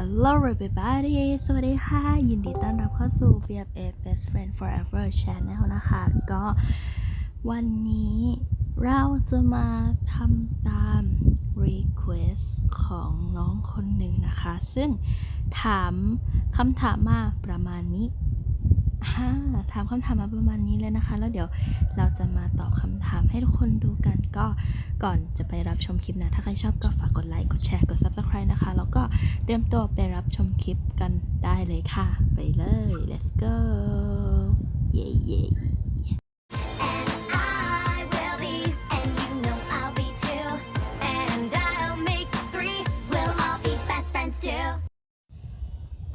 Hello everybody สวัสดีค่ะ ยินดีต้อนรับเข้าสู่ BFF Best Friend Forever Channel นะคะ ก็วันนี้เราจะมาทำตาม request ของน้องคนหนึ่งนะคะ ซึ่งถามคำถามมาประมาณนี้ฮาถามคำถามมาประมาณนี้เลยนะคะ แล้วเดี๋ยวเราจะมาตอบคำถามให้ทุกคนดูกัน ก็ก่อนจะไปรับชมคลิปนะ ถ้าใครชอบก็ฝากกดไลค์ กดแชร์ กด Subscribe เตรียมตัวไปรับชมคลิปกันได้เลยค่ะ ไปเลย let's go เย่เย่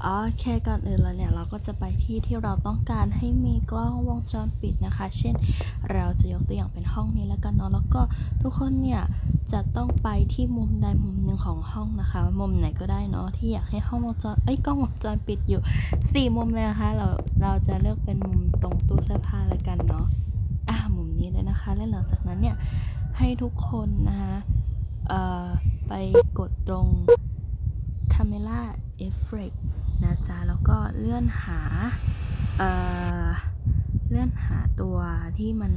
โอเคก่อนอื่นแล้วเนี่ยเราก็จะไปที่ที่เราต้องการให้มีกล้องวงจรปิดนะคะ เช่น เราจะยกตัวอย่างเป็นห้องนี้แล้วกันเนาะแล้วก็ทุกคนเนี่ยจะต้องไปที่มุมใดมุมหนึ่งของห้องนะคะ มุมไหนก็ได้เนาะที่อยากให้ห้องวงจรเอ้ยกล้องวงจรปิดอยู่สี่มุมเลยนะคะเราเราจะเลือกเป็นมุมตรงตู้เสื้อผ้าแล้วกันเนาะอ่ามุมนี้เลยนะคะ และหลังจากนั้นเนี่ยให้ทุกคนนะคะเอ่อไปกดตรง Camera Effect นะจ๊ะแล้วก็เลื่อนหาเอ่อเลื่อนหาตัวที่มัน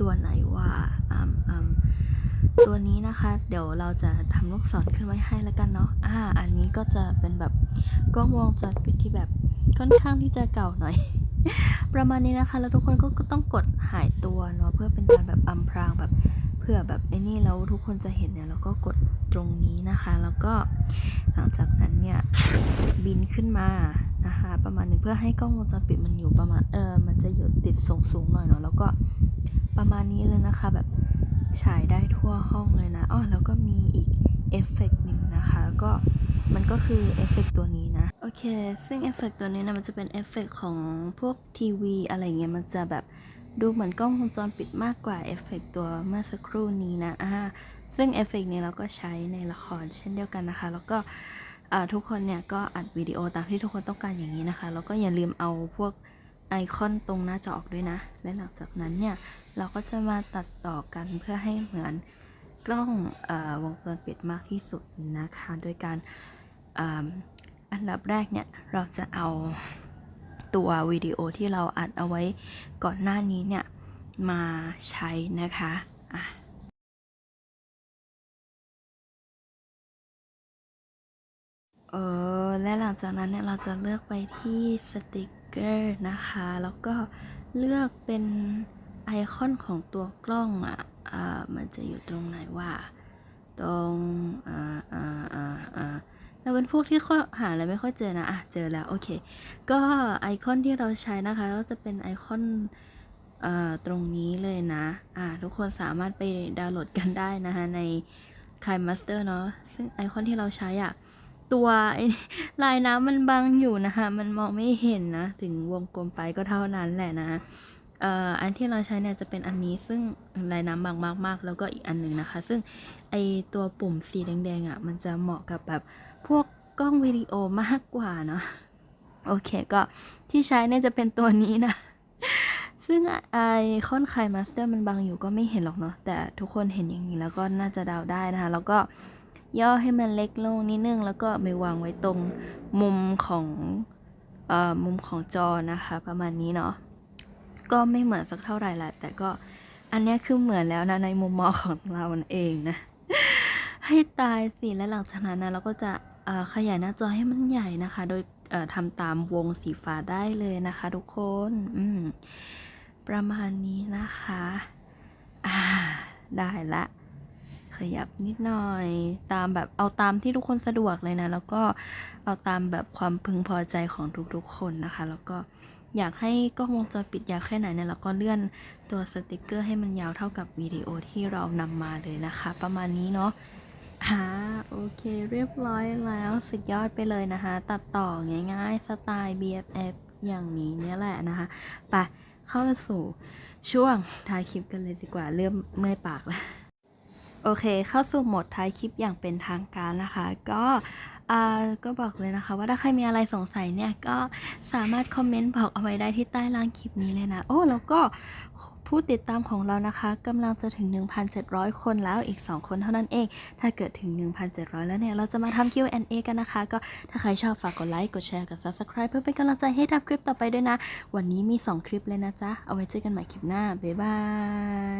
ตัวไหนว่าอืมอืมตัวนี้นะคะ เดี๋ยวเราจะทำลูกศรขึ้นไว้ให้แล้วกันเนาะอ่าอันนี้ก็จะเป็นแบบกล้องวงจรปิดที่แบบค่อนข้างที่จะเก่าหน่อย ประมาณนี้นะคะ แล้วทุกคนก็ต้องกดหายตัวเนาะเพื่อเป็นการแบบอำพรางแบบเผื่อแบบไอ้นี่แล้วทุกคนจะเห็นเนี่ยเราก็กดตรงนี้นะคะ แล้วก็หลังจากนั้นเนี่ย บินขึ้นมานะคะประมาณหนึงเพื่อให้กล้องวงจรปิดมันอยู่ประมาณเออมันจะอยู่ติดสูงสูงๆหน่อยเนาะแล้วก็ประมาณนี้เลยนะคะแบบฉายได้ทั่วห้องเลยนะอ้อแล้วก็มีอีกเอฟเฟกต์หนึ่งนะคะก็มันก็คือเอฟเฟกต์ตัวนี้นะโอเค ซึ่งเอฟเฟกต์ตัวนี้นะมันจะเป็นเอฟเฟกต์ของพวกทีวีอะไรเงี้ยมันจะแบบดูเหมือนกล้องวงจรปิดมากกว่าเอฟเฟกต์ตัวเมื่อสักครู่นี้นะอ่าซึ่งเอฟเฟกต์นี้เราก็ใช้ในละครเช่นเดียวกันนะคะ แล้วก็ ทุกคนเนี่ยก็อัดวิดีโอตามที่ทุกคนต้องการอย่างนี้นะคะ แล้วก็อย่าลืมเอาพวกไอคอนตรงหน้าจอออกด้วยนะ และหลังจากนั้นเนี่ยเราก็จะมาตัดต่อกันเพื่อให้เหมือนกล้องอวงจรปิดมากที่สุดนะคะ โดยการออันดับแรกเนี่ยเราจะเอาตัววิดีโอที่เราอัดเอาไว้ก่อนหน้านี้เนี่ยมาใช้นะคะอะ ออและหลังจากนั้นเนี่ยเราจะเลือกไปที่สติกเกอร์นะคะ แล้วก็เลือกเป็นไอคอนของตัวกล้องอะอ่ามันจะอยู่ตรงไหนวะตรงอ่าอ่าอ่าอ่าเราเป็นพวกที่ข้อหาอะไรไม่ค่อยเจอนะอะเจอแล้วโอเค ก็ไอคอนที่เราใช้นะคะก็จะเป็นไอคอนเอ่อตรงนี้เลยนะอ่าทุกคนสามารถไปดาวน์โหลดกันได้นะคะใน k i Master เนาะซึ่งไอคอนที่เราใช้อะ ตัวลายน้ำมันบังอยู่นะคะ มันมองไม่เห็นนะ ถึงวงกลมไปก็เท่านั้นแหละนะเอ่ออันที่เราใช้เนี่ยจะเป็นอันนี้ซึ่งลายน้ำบางมากๆ แล้วก็อีกอันหนึ่งนะคะ ซึ่งไอตัวปุ่มสีแดงๆอะมันจะเหมาะกับแบบพวกกล้องวิดีโอมากกว่าเนาะโอเคก็ที่ใช้เนี่ยจะเป็นตัวนี้นะ ซึ่งไอคอนไคมาสเตอร์มันบังอยู่ก็ไม่เห็นหรอกเนาะแต่ทุกคนเห็นอย่างนี้แล้วก็น่าจะเดาได้นะคะ แล้วก็ ย่อให้มันเล็กลงนิดนึง แล้วก็ไปวางไว้ตรงมุมของเอ่อมุมของจอนะคะ ประมาณนี้เนาะก็ไม่เหมือนสักเท่าไหร่แหละแต่ก็อันนี้คือเหมือนแล้วนะในมุมมองของเราเองนะ ให้ตายสิและหลังจากนั้นนะเราก็จะขยายหน้าจอให้มันใหญ่นะคะ โดยทำตามวงสีฟ้าได้เลยนะคะ ทุกคนอืประมาณนี้นะคะอ่าได้ละ ขยับนิดหน่อย ตามแบบเอาตามที่ทุกคนสะดวกเลยนะ แล้วก็เอาตามแบบความพึงพอใจของทุกๆคนนะคะ แล้วก็อยากให้กล้องวงจรปิดยาวแค่ไหนเนี่ยเราก็เลื่อนตัวสติกเกอร์ให้มันยาวเท่ากับวิดีโอที่เรานำมาเลยนะคะ ประมาณนี้เนาะอ่าโอเคเรียบร้อยแล้วสุดยอดไปเลยนะคะ ตัดต่อง่ายๆ สไตล์ BFF อย่างนี้เนี่ยแหละนะคะไปเข้าสู่ช่วงท้ายคลิปกันเลยดีกว่าเริ่มเมื่อยปากแล้ว โอเค เข้าสู่โหมดท้ายคลิปอย่างเป็นทางการนะคะ ก็ก็บอกเลยนะคะ ว่าถ้าใครมีอะไรสงสัยเนี่ย ก็สามารถคอมเมนต์บอกเอาไว้ได้ที่ใต้ล่างคลิปนี้เลยนะ โอ้แล้วก็ผู้ติดตามของเรานะคะกำลังจะถึง 1,700 คนแล้วอีก 2 คนเท่านั้นเอง ถ้าเกิดถึง 1,700 แล้วเนี่ย เราจะมาทำ Q&A กันนะคะ ก็ถ้าใครชอบฝากกดไลค์ กดแชร์ กด Subscribe เพื่อเป็นกำลังใจให้ทำคลิปต่อไปด้วยนะ วันนี้มี 2 คลิปเลยนะจ๊ะ เอาไว้เจอกันใหม่คลิปหน้า บ๊ายบาย